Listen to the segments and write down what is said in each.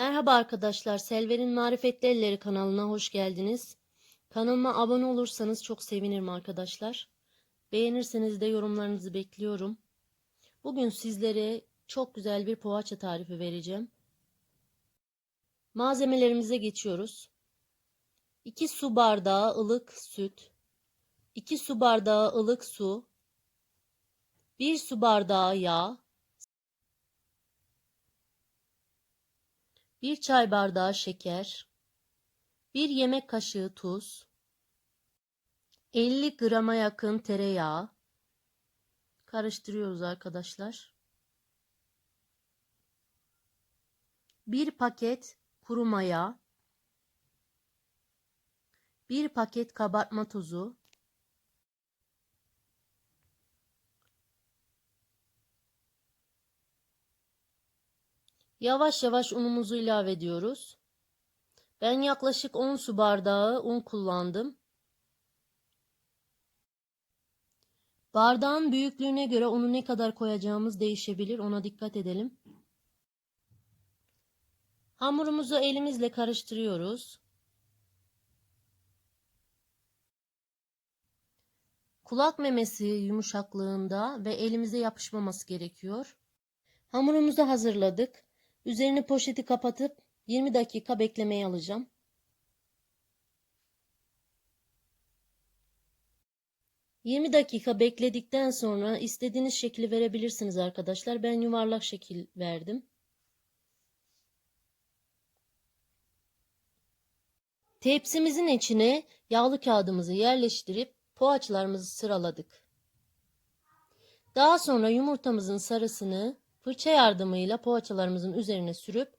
Merhaba arkadaşlar, Selver'in Marifetli Elleri kanalına hoş geldiniz. Kanalıma abone olursanız çok sevinirim arkadaşlar. Beğenirseniz de yorumlarınızı bekliyorum. Bugün sizlere çok güzel bir poğaça tarifi vereceğim. Malzemelerimize geçiyoruz. 2 su bardağı ılık süt, 2 su bardağı ılık su, 1 su bardağı yağ, 1 çay bardağı şeker, 1 yemek kaşığı tuz, 50 grama yakın tereyağı karıştırıyoruz arkadaşlar. 1 paket kuru maya, 1 paket kabartma tozu, Yavaş yavaş unumuzu ilave ediyoruz. Ben yaklaşık 10 su bardağı un kullandım. Bardağın büyüklüğüne göre unu ne kadar koyacağımız değişebilir. Ona dikkat edelim. Hamurumuzu elimizle karıştırıyoruz. Kulak memesi yumuşaklığında ve elimize yapışmaması gerekiyor. Hamurumuzu hazırladık. Üzerini poşeti kapatıp 20 dakika beklemeye alacağım. Yirmi dakika bekledikten sonra istediğiniz şekli verebilirsiniz arkadaşlar. Ben yuvarlak şekil verdim. Tepsimizin içine yağlı kağıdımızı yerleştirip poğaçalarımızı sıraladık. Daha sonra yumurtamızın sarısını fırça yardımıyla poğaçalarımızın üzerine sürüp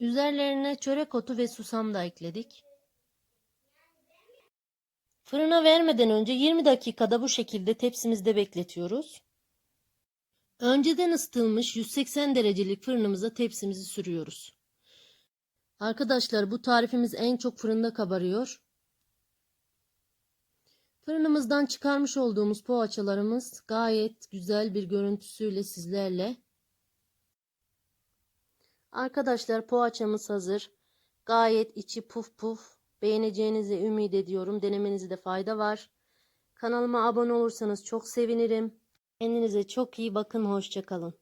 üzerlerine çörek otu ve susam da ekledik. Fırına vermeden önce 20 dakikada bu şekilde tepsimizde bekletiyoruz. Önceden ısıtılmış 180 derecelik fırınımıza tepsimizi sürüyoruz. Arkadaşlar bu tarifimiz en çok fırında kabarıyor. Fırınımızdan çıkarmış olduğumuz poğaçalarımız gayet güzel bir görüntüsüyle sizlerle. Arkadaşlar poğaçamız hazır. Gayet içi puf puf. Beğeneceğinizi ümit ediyorum. Denemenizde fayda var. Kanalıma abone olursanız çok sevinirim. Kendinize çok iyi bakın. Hoşçakalın.